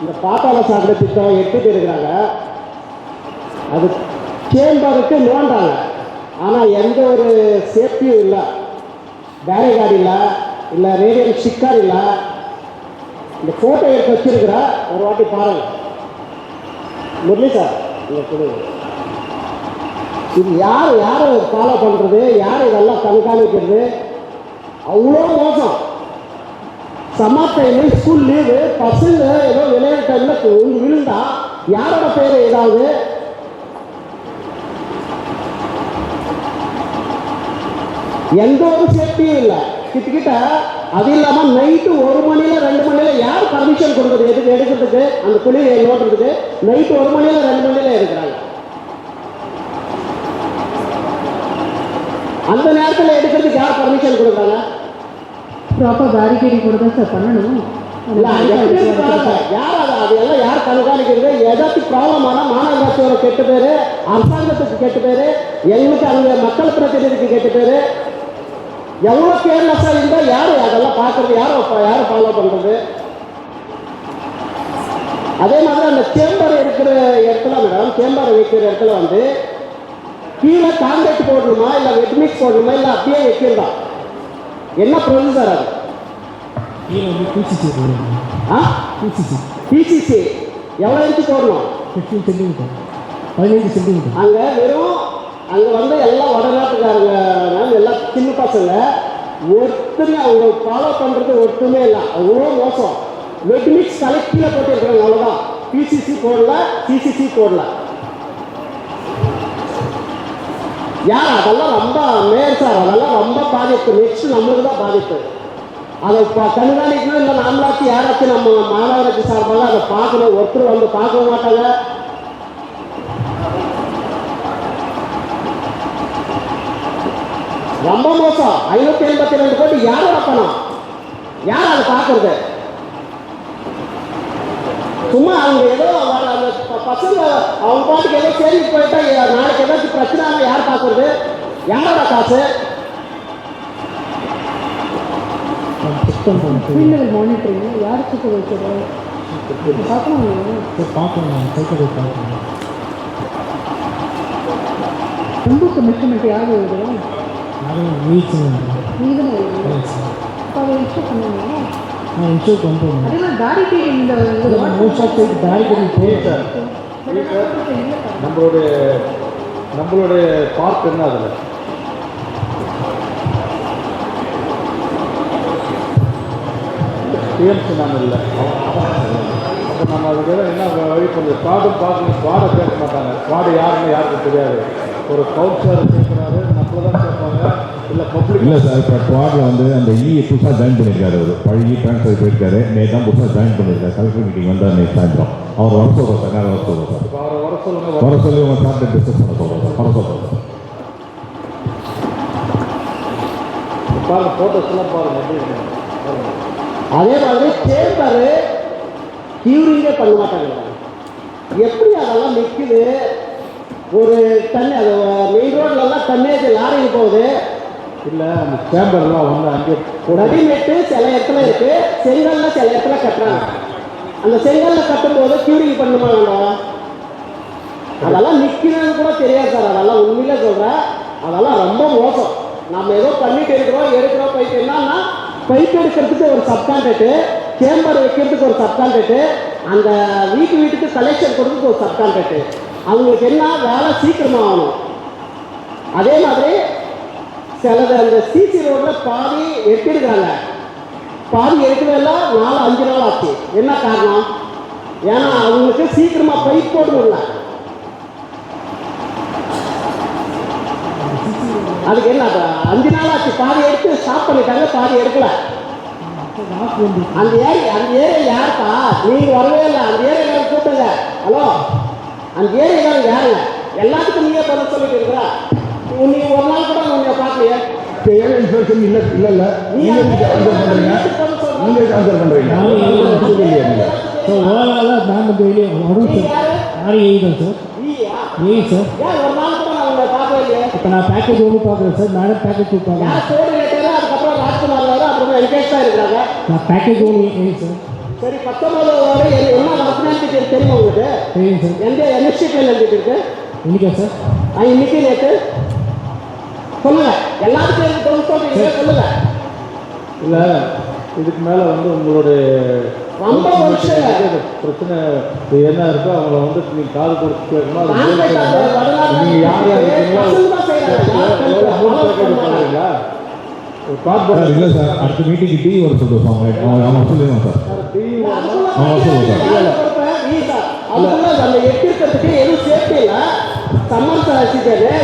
இந்த பாத்தாள சாக்கடை திட்டம் எடுத்துட்டு இருக்கிறாங்க. அது சேம்பருக்கு நோண்டாங்க. ஆனால் எந்த ஒரு சேஃப்டியும் இல்லை. பேரிகார்டு இல்லை இல்லை ரேடியம் ஸ்டிக்கர் இல்லை. இந்த ஃபோட்டோ எடுத்து வச்சிருக்கிற ஒரு வாட்டி பாருங்க. முரளி சார் இந்த கொடுங்க இது யார் யார் ஃபாலோ பண்ணுறது யார் இதெல்லாம் கண்காணிக்கிறது? அவ்வளோ மோசம். சம்மர் டைமு ஸ்கூல் லீவு பசங்க ஏதோ விளையாட்டு விழுந்தா யாரோட பேர் ஏதாவது? எந்த ஒரு சேஃப்டியும் இல்லை. கிட்டக்கிட்ட அது இல்லாமல் நைட்டு ஒரு மணியில் ரெண்டு மணியில் யார் பர்மிஷன் கொடுக்குறது எதுக்கு எடுக்கிறதுக்கு? அந்த குழியை நோட்டுறதுக்கு நைட்டு ஒரு மணியில் ரெண்டு மணியில் எடுக்கிறாங்க. அந்த நேரத்தில் எடுக்கிறதுக்கு யார் பர்மிஷன் கொடுக்குறாங்க? ப்ராப்பர் பேரிகேடிங் கூட தான் சார் பண்ணணும். இல்ல, அது எப்படி இருக்கிறாங்க? யார் கண்காணிக்கிறது? ஏதாச்சும் ப்ராப்ளம் ஆனால் மாநகராட்சியோட கெட்ட பேர் அரசாங்கத்துக்கு கெட்ட பேர் எங்களுக்கு அங்கே மக்கள் பிரதிநிதிக்கு கெட்ட பேர். எவ்வளோ கேர்லெஸ்ஸாக இருந்தால் யார் அதெல்லாம் பார்க்கறது? யார் யார் ஃபாலோ பண்ணுறது அதே மாதிரி அந்த சேம்பர் இருக்கிற இடத்துல மேடம் சேம்பர் வைக்கிற இடத்துல வந்து கீழே காங்கிரீட் போடணுமா? இல்லை வெட்மிக்ஸ் போடணுமா? இல்லை அப்படியே வைக்கிறதா என்ன ப்ரொசீஜர் அது? கீழே வந்து பிசிசி எவ்வளோ இன்ச்சு போடணும்? ஃபிஃப்டீன் சென்டிமீட்டர் பதினைந்து சென்டிமீட்டர் அங்கே வெறும் அங்கே வந்து எல்லாம் வடநாட்டுக்காரங்க. எல்லாம் சின்ன பசங்க. ஒருத்தருமே அவங்க ஃபாலோ பண்ணுறது ஒருத்தருமே இல்லை. அவ்வளோ மோசம். வெட் மிக்ஸ் கலெக்டில் போட்டிருக்காங்க அவ்வளோதான் பிசிசி போடல பிசிசி போடல. யார் அதெல்லாம் ரொம்ப மேயர் சார் அதெல்லாம் ரொம்ப பாதிப்பு. நெக்ஸ்ட் நம்மளுக்கு தான் பாதிப்பு. அதை இப்போ கண்காணிக்கணும். இல்லை நாமளாச்சும் யாராச்சும் நம்ம மாநகராட்சி சார்பாக அதை பார்க்கணும். ஒருத்தர் வந்து பார்க்க மாட்டாங்க. ரொம்ப மோசம். ஐநூத்தி எண்பத்தி ரெண்டு கோடி யாரோட பணம் யார் அதை பார்க்கறது? சும்மா அவங்க ஏதோ பசங்க அவங்க பாட்டுக்கு ஏதோ கேள்வி போயிட்டா நாளைக்கு ஏதாச்சும் பிரச்சனை யார் பார்க்கறது? யாரோட காசு? செக் பண்ணுறோம் ஃபீல்டு மானிட்டரிங் யார் சுத்த வைக்கிறது? பார்க்கணும்? சார் பார்க்கணும் பார்க்கணும் ரொம்ப மெஷர்மெண்ட் யார் எழுதுறோம் நீங்கள் தானே சார் அதை பண்ணுவீங்க பேரிகேட் இந்த மோஸ்ட் ஆஃப் சைட் பேரிகேடிங் போயிட்டு நம்மளுடைய நம்மளுடைய பார்க் என்ன அதில்? டிஎம்சி நான் இல்லை. அப்போ நம்ம அதுக்கு என்ன வழி கொஞ்சம் ஸ்குவாடும் பார்க்கணும் ஸ்குவாடை சேர்க்க மாட்டாங்க. ஸ்குவாடு யாருன்னு யாருக்கும் தெரியாது. ஒரு கவுன்சிலர் சேர்க்குறாரு நம்மள தான் சேர்ப்பாங்க இல்லை சார் இப்போ குவாடில் வந்து அந்த இ புதுசாக ஜாயின் பண்ணியிருக்காரு அவர். பழைய ட்ரான்ஸ்ஃபர் போயிருக்காரு. நேற்று தான் புதுசாக ஜாயின் பண்ணியிருக்காரு கலெக்டர் மீட்டிங் வந்தார் நேற்று சாயந்தரம். அவர் வர சொல்கிறோம் சார். நேரம் வர சொல்கிறோம் சார். வர சொல்லி உங்கள் சார்ட்ட டிஸ்கஸ் பண்ண சொல்கிறோம் சார். வர சொல்கிறோம் சார். பாருங்க ஃபோட்டோஸ் எல்லாம் பாருங்க அதே மாதிரி சேம்பர் கியூரிங்கே பண்ண மாட்டாங்க. எப்படி அதெல்லாம் நிற்குது ஒரு தண்ணி அது மெயின் ரோட்லலாம் தண்ணேஜ் லாரிங்க போகுது. இல்லை அந்த சேம்பர்லாம் வந்து அங்கே போட ரெடிமேட்டு சில இடத்துல இருக்கு. செங்கல்ல சில இடத்துல கட்டுறாங்க. அந்த செங்கல்ல கட்டும்போது கியூரிங் பண்ணுமா வேண்டாம் அதெல்லாம் நிற்கிறது கூட தெரியாது சார். அதெல்லாம் உண்மையிலே சொல்கிறேன் அதெல்லாம் ரொம்ப மோசம். நம்ம ஏதோ பண்ணிட்டு இருக்கிறோம் எடுக்கிறோம் பைப் என்னன்னா பைப் எடுக்கிறதுக்கு ஒரு சப்கான்ட்ராக்டு சேம்பர் வைக்கிறதுக்கு ஒரு சப்கான்ட்ராக்டு அந்த வீட்டு வீட்டுக்கு கலெக்ஷன் கொடுக்கறதுக்கு ஒரு சப்கான்ட்ராக்டு அவங்களுக்கு என்ன வேலை சீக்கிரமாக ஆகணும். அதே மாதிரி சிலது அந்த சிசி ரோட்டில் பாதி எட்டிருக்காங்க பாதி எடுக்கிறதெல்லாம் நாலு அஞ்சு நாள் ஆச்சு. என்ன காரணம்? ஏன்னா அவங்களுக்கு சீக்கிரமாக பைப் போடணும்ல. அதுக்கு என்ன அஞ்சு நாள் ஆச்சு. பாதி எடுத்து ஸ்டாப் பண்ணிட்டாங்க பாதி எடுக்கல. அந்த ஏரி அந்த ஏரியா யாருப்பா? நீங்க வரவே இல்லை. அந்த ஏரியா கூப்பிடுங்க. ஹலோ? அந்த ஏரியா யாருங்க? எல்லாத்துக்கும் நீங்க பதில் சொல்லிட்டு இருக்கிறா. நீ ஒரு நாள் கூட உன்னை பார்க்கலையே. ஏழை இன்ஸ்பெக்ஷன் இல்லை இல்லை இல்லை. நீங்கள் ஆன்சர் பண்ணுறீங்க. நீங்கள் ஆன்சர் பண்ணுறீங்க ஸோ ஓவராலாக மேம் வந்து வெளியே வரும். சார் யாரு? யாரும் எழுதுறேன் சார். ஏய் சார். நான் உன்னை இப்போ நான் பேக்கேஜ் ஒன்று பார்க்குறேன் சார். மேடம் பேக்கேஜ் டூ பார்க்குறேன். அதுக்கப்புறம் ராஜ்குமார் வர அப்புறமா தான் இருக்கிறாங்க. நான் பேக்கேஜ் ஒன்று ஏய் சார். சரி பத்தொன்பது வரை என்ன நடக்கும் எழுதிட்டு இருக்கு தெரியுமா உங்களுக்கு? தெரியும் சார். எந்த எந்த ஸ்ட்ரீட்ல எழுதிட்டு இருக்கு? இன்னைக்கா சார்? ஆ, இன்னைக்கு நேற்று சொல்லுங்க. எல்லாத்துக்கும் சொல்றீங்க. சொல்லுங்க. இல்லை இதுக்கு மேலே வந்து உங்களுடைய ரொம்ப பிரச்சனை என்ன இருக்கோ அவங்கள வந்து நீங்கள் காது கொடுத்து கேட்கணும் அது நீங்கள் யார் யார் இருக்கீங்களோ சார் இல்லை சார். அடுத்த மீட்டிங்கு டீ வர சொல்லுவோம் அவங்க அவங்க சொல்லிடுவோம் சார். ஆ, சொல்லுங்க. சார். அதுக்குள்ள அந்த எட்டு இருக்கிறதுக்கு எதுவும் சேஃப்டி இல்லை. சம்மர்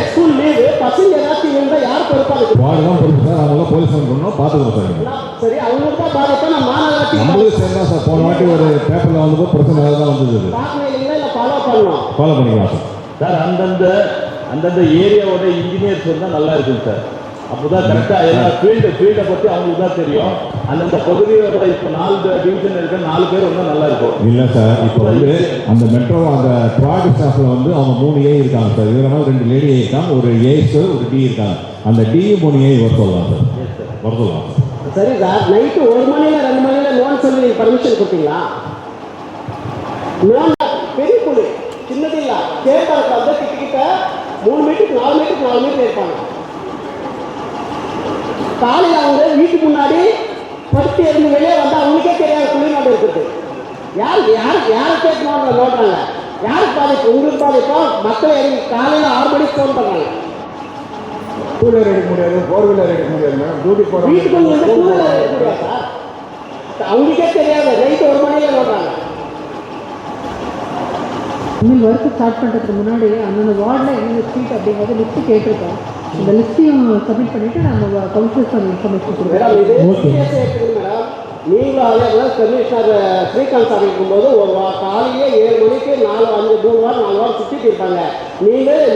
ஸ்கூல் லீவு பசங்க ஏதாச்சும் இருந்தால் யார் பொறுப்பாக வார்டு தான் பொறுப்பு சார் அவங்களாம் போலீஸ் ஃபோன் பண்ணணும் பார்த்துக்கிறோம் சார் சரி அவங்களுக்கு தான் பாதிப்பா நான் மாநகராட்சி நம்மளுக்கு சரி தான் சார். போன வாட்டி ஒரு பேப்பரில் வந்தப்போ பிரச்சனை தான் வந்தது. இல்லை ஃபாலோ பண்ணிக்கலாம். சார் சார் அந்தந்த அந்தந்த ஏரியாவோட இன்ஜினியர்ஸ் வந்தால் நல்லா இருக்கும் சார். அப்போதான் கரெக்டாக எல்லா ஃபீல்டு ஃபீல்டை பற்றி அவங்களுக்கு தான் தெரியும். அந்தந்த பகுதியோட இப்போ நாலு டிவிஷன் இருக்க நாலு பேர் வந்தால் நல்லா இருக்கும். இல்லை சார் இப்போ வந்து அந்த மெட்ரோ அந்த ப்ராடக்ட் ஸ்டாஃபில் வந்து அவங்க மூணு ஏ இருக்காங்க சார். மாதிரி ரெண்டு லேடி ஏ இருக்காங்க ஒரு ஏஸ் ஒரு டி இருக்காங்க. அந்த டி மூணு ஏ வர சொல்லலாம் சார். வர சொல்லலாம் சார் சரி சார் நைட்டு ஒரு மணியில ரெண்டு மணியில லோன் சொல்லி நீங்கள் பர்மிஷன் கொடுத்தீங்களா? லோன் பெரிய புள்ளி சின்னது இல்லை. கேட்டாங்க கிட்ட மூணு மீட்டருக்கு நாலு மீட்டருக்கு நாலு மீட்டர் இருப்பாங்க காலையில் அவங்க வீட்டுக்கு முன்னாடி படுத்து இருந்து வெளியே வந்தால் அவங்களுக்கே தெரியாது குளிர்நாடு இருக்குது. யார் யார் யாரை கேட்கணும் நோட்டுறாங்க யாருக்கு பாதிப்பு? உங்களுக்கு பாதிப்பா? மக்கள் இறங்கி காலையில் ஆறு மணிக்கு ஃபோன் பண்ணுறாங்க டூ வீலர் எடுக்க முடியாது ஃபோர் வீலர் எடுக்க முடியாது மேடம் டியூட்டி வீட்டுக்கு வந்து போகிறவங்க டூவீலர் இருக்கக்கூடாது சார் அவங்களுக்கே தெரியாது. நைட்டு ஒரு மணியில நோட்டுறாங்க இன்னும் ஒர்க்கு ஸ்டார்ட் பண்ணுறதுக்கு முன்னாடி அந்தந்த வார்டில் என்னென்ன ஸ்ட்ரீட் அப்படிங்கிறது லிஸ்ட்டு கேட்டிருக்கோம். இந்த லிஸ்ட்டையும் சப்மிட் பண்ணிவிட்டு நம்ம கவுன்சிலர்ஸ் இன்ஃபர்மேஷன் கொடுக்குறோம் மேடம் நீங்களும் கமிஷனர் ஸ்ரீகாந்த் சார் இருக்கும்போது ஒரு வா- காலையிலே ஏழு மணிக்கு நாலு அஞ்சு மூணு வாரம் நாலு வாரம் சுற்றிட்டு இருப்பாங்க நீங்கள்